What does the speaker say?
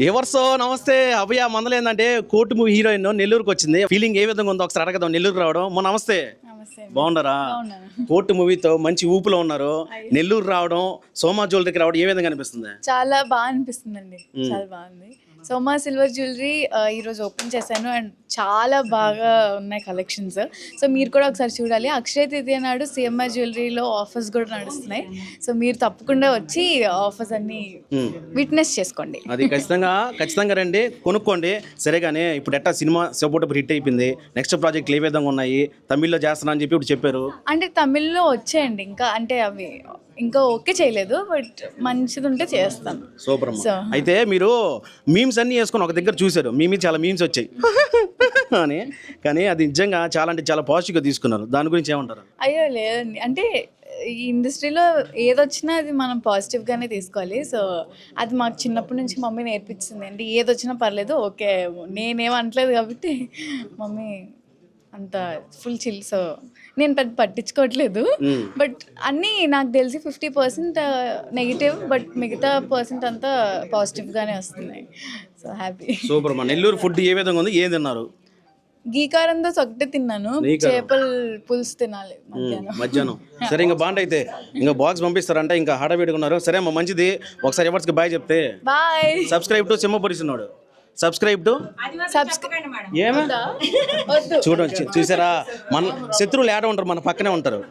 ఎవర్సో నమస్తే అభయ మందలు ఏంటంటే కోర్టు మూవీ హీరోయిన్ నెల్లూరుకి వచ్చింది. ఫీలింగ్ ఏ విధంగా ఉందో ఒకసారి అడగదాం. నెల్లూరు రావడం. మొన్న నమస్తే. బాగున్నారా. కోర్టు మూవీతో మంచి ఊపులో ఉన్నారు. నెల్లూరు రావడం సోమా జ్యువెలరీకి రావడం ఏ విధంగా అనిపిస్తుంది? చాలా బాగా అనిపిస్తుందండి. చాలా బాగుంది. సోమా సిల్వర్ జ్యువెలరీ ఈరోజు ఓపెన్ చేశాను. అండ్ చాలా బాగా ఉన్నాయి కలెక్షన్స్ సో మీరు కూడా ఒకసారి చూడాలి. అక్షయ తృతీయ నాడు సిఎంఆర్ జ్యువెలరీలో ఆఫర్స్ కూడా నడుస్తున్నాయి. సో మీరు తప్పకుండా వచ్చి ఆఫర్స్ అన్ని విట్నెస్ చేసుకోండి. అది ఖచ్చితంగా ఖచ్చితంగా రండి. కొనుక్కోండి. సరే కానీ ఇప్పుడు ఎట్టా సినిమా సపోర్ట్ హిట్ అయిపోయింది. నెక్స్ట్ ప్రాజెక్టులు ఏ విధంగా ఉన్నాయి. తమిళ్ళో చేస్తున్నా అని చెప్పి ఇప్పుడు చెప్పారు. అంటే తమిళ్ళో వచ్చేయండి. ఇంకా అంటే అవి ఇంకా ఓకే చేయలేదు బట్ మంచిది ఉంటే చేస్తాను. సూపర్ అమ్మ. అయితే మీరు మీమ్స్ అన్ని వేసుకొని ఒక దగ్గర చూశారు మీ మీద చాలా మీమ్స్ వచ్చాయి. అని కానీ అది నిజంగా చాలా అంటే చాలా పాజిటివ్గా తీసుకున్నారు. దాని గురించి ఏమంటారు? అయ్యో లేదండి. అంటే ఈ ఇండస్ట్రీలో ఏదొచ్చినా అది మనం పాజిటివ్గానే తీసుకోవాలి. సో అది మాకు చిన్నప్పటి నుంచి మమ్మీ నేర్పించింది. అంటే ఏదొచ్చినా పర్లేదు ఓకే నేనేం అనట్లేదు కాబట్టి మమ్మీ అంత ఫుల్ చిల్ సో నేను పెద్ద పట్టించుకోవట్లేదు. బట్ అన్నీ నాకు తెలిసి ఫిఫ్టీ పర్సెంట్ నెగిటివ్ బట్ మిగతా పర్సెంట్ అంతా పాజిటివ్గానే వస్తున్నాయి. సో హ్యాపీ సూపర్ అమ్మ. నెల్లూరు ఫుడ్ ఏ విధంగా ఉంది? ఏం తిన్నారు? గీకారంతో ఒకటే తిన్నాను. చేపల పులుసు తినాలి మధ్యాహ్నం. మధ్యాహ్నం. సరే ఇంకా బాగుంట అయితే ఇంకా బాక్స్ పంపిస్తారంట. ఇంకా హడావిడిగా ఉన్నారు. సరే అమ్మ మంచిది. ఒకసారి ఎవరికి బాయ్ చెప్తే. బాయ్ సబ్స్క్రైబ్ టు సింహపురిస్తున్నాడు సబ్స్క్రైబ్ టు సబ్స్క్రైబ్ ఏమే? చూడండి చూసారా? మన శత్రువులు ఏడ ఉంటారు? మన పక్కనే ఉంటారు.